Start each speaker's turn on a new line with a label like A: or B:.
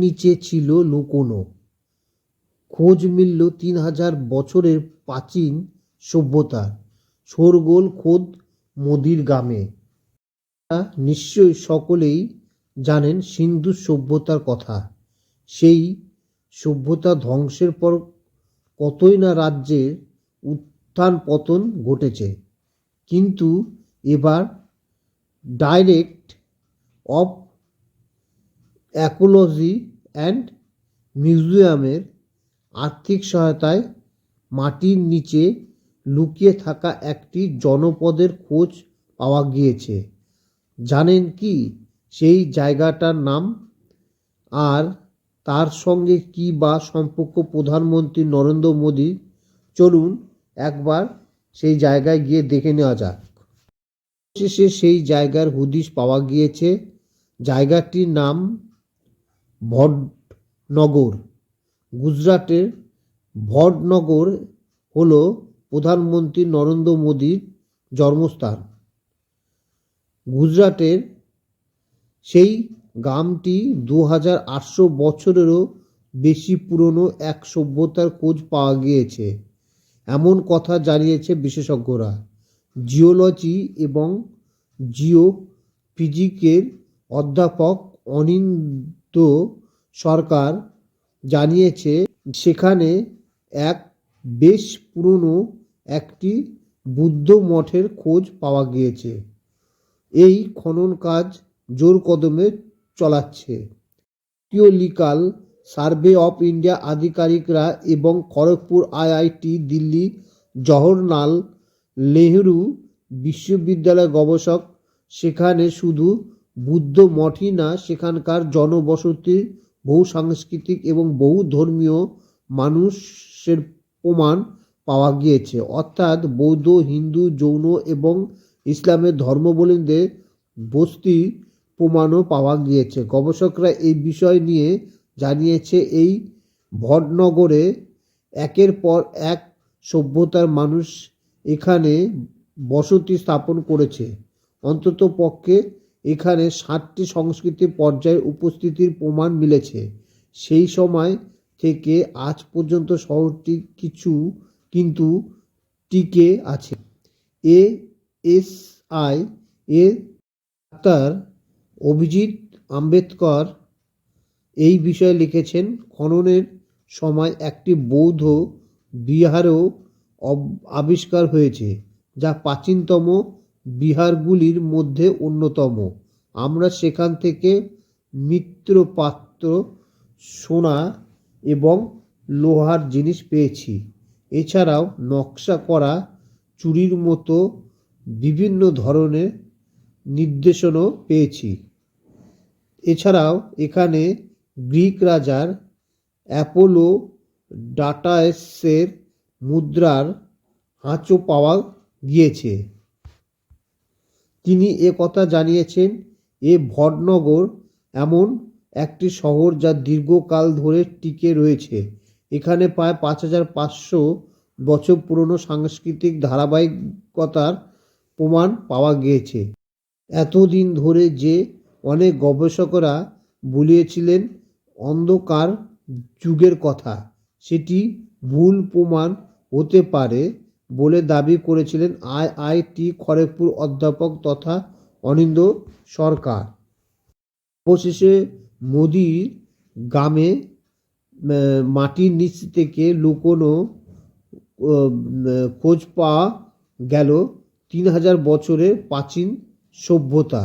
A: নিচে ছিল লুকোনো। খোঁজ মিলল তিন হাজার বছরের প্রাচীন সভ্যতার শোরগোল খোদ মোদির গ্রামে। নিশ্চয়ই সকলেই জানেন সিন্ধু সভ্যতার কথা। সেই সভ্যতা ধ্বংসের পর কতই না রাজ্যের উত্থান পতন ঘটেছে। কিন্তু এবার ডাইরেক্ট অফ অ্যাকোলজি অ্যান্ড মিউজিয়ামের আর্থিক সহায়তায় মাটির নিচে লুকিয়ে থাকা একটি জনপদের খোঁজ পাওয়া গিয়েছে। জানেন কি সেই জায়গাটার নাম? আর তার সঙ্গে কি বা সম্পর্ক প্রধানমন্ত্রী নরেন্দ্র মোদী? চলুন একবার সেই জায়গায় গিয়ে দেখে নেওয়া যাক। শেষে সেই জায়গার হুদিশ পাওয়া গিয়েছে। জায়গাটির নাম ভটনগর গুজরাটের ভটনগর হল প্রধানমন্ত্রী নরেন্দ্র মোদীর জন্মস্থান। গুজরাটের সেই গ্রামটি দু হাজার আটশো বছরেরও বেশি পুরনো এক সভ্যতার খোঁজ পাওয়া গিয়েছে। এমন কথা জানিয়েছে বিশেষজ্ঞরা। জিওলজি এবং জিও ফিজিকের অধ্যাপক অনিন্দ সরকার জানিয়েছে, সেখানে এক বেশ পুরনো একটি বুদ্ধ মঠের খোঁজ পাওয়া গিয়েছে। এই খনন কাজ জোর কদমে চলাচ্ছে। জিওলিকাল সার্ভে অফ ইন্ডিয়া আধিকারিকরা এবং খড়গপুর আইআইটি দিল্লি জওহরলাল নেহরু বিশ্ববিদ্যালয় গবেষক, সেখানে শুধু বুদ্ধ মঠই না, সেখানকার জনবসতি বহু সাংস্কৃতিক এবং বহু ধর্মীয় মানুষের প্রমাণ পাওয়া গিয়েছে। অর্থাৎ বৌদ্ধ, হিন্দু জৈন এবং ইসলামের ধর্মাবলম্বীদের বস্তি প্রমাণও পাওয়া গিয়েছে। গবেষকরা এই বিষয় নিয়ে জানিয়েছে, এই ভটনগরে একের পর এক সভ্যতার মানুষ এখানে বসতি স্থাপন করেছে। অন্তত পক্ষে এখানে সাতটি সংস্কৃতি পর্যায়ে উপস্থিতির প্রমাণ মিলেছে। সেই সময় থেকে আজ পর্যন্ত শহরটি কিছু কিন্তু টিকে আছে। এ এস আই এর ডাক্তার অভিজিৎ আম্বেদকর এই বিষয়ে লিখেছেন, খননের সময় একটি বৌদ্ধ বিহারও আবিষ্কার হয়েছে, যা প্রাচীনতম বিহারগুলির মধ্যে অন্যতম। আমরা সেখান থেকে মৃৎপাত্র সোনা এবং লোহার জিনিস পেয়েছি। এছাড়াও নকশা করা, চুরির মতো বিভিন্ন ধরনের নির্দেশনও পেয়েছি। এছাড়াও এখানে গ্রিক রাজার অ্যাপোলো ডাটাসের মুদ্রার হাঁচও পাওয়া গিয়েছে। তিনি এ কথা জানিয়েছেন, এ ভটনগর এমন একটি শহর যা দীর্ঘকাল ধরে টিকে রয়েছে। এখানে প্রায় পাঁচ হাজার পাঁচশো বছর পুরনো সাংস্কৃতিক ধারাবাহিকতার প্রমাণ পাওয়া গিয়েছে। এতদিন ধরে যে অনেক গবেষকরা বলিয়েছিলেন, অন্ধকার যুগের কথা। সেটি ভুল প্রমাণ হতে পারে। বলে দাবি করেছিলেন আইআইটি খড়গপুর অধ্যাপক তথা অনিন্দ সরকার। অবশেষে মোদির গ্রামে মাটির নিচ থেকে লুকোনো খোঁজ পাওয়া গেল তিন হাজার বছরের প্রাচীন সভ্যতা।